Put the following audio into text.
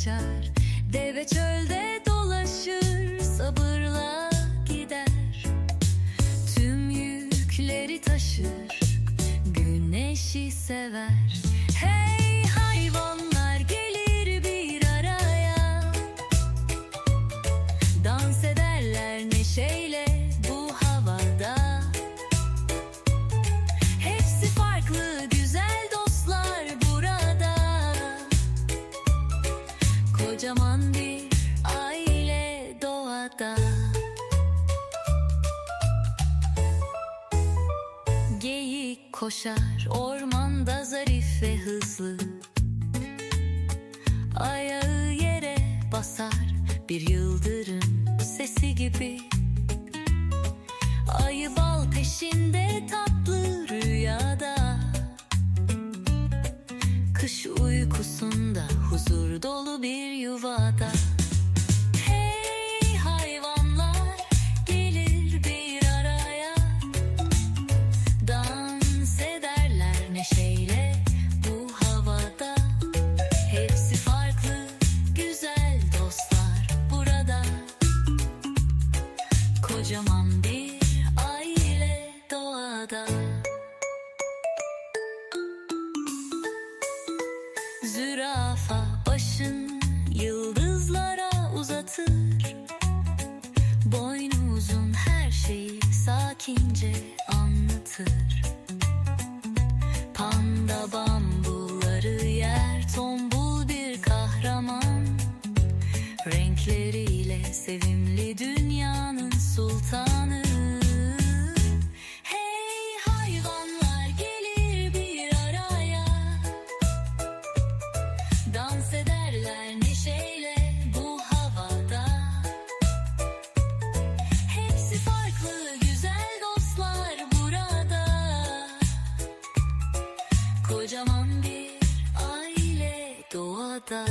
kaçar Deve çölde dolaşır sabırla gider. Tüm yükleri taşır güneşi sever. Hey hayvanlar gelir bir araya. Dans ederler neşeyle Kocaman bir aile doğada. Geyik koşar ormanda zarif ve hızlı. Ayağı yere basar bir yıldırım sesi gibi. Ayı bal peşinde tatlı Kocaman bir aile doğada. Zürafa başın yıldızlara uzatır. Boynu uzun her şeyi sakince anlatır. Panda bambuları yer tombul bir kahraman. Renkleriyle sevimli dünyanın sultanı. Hey hayvanlar gelir bir araya. Dans ederler neşeyle bu havada. Hepsi farklı güzel dostlar burada. Kocaman bir aile doğada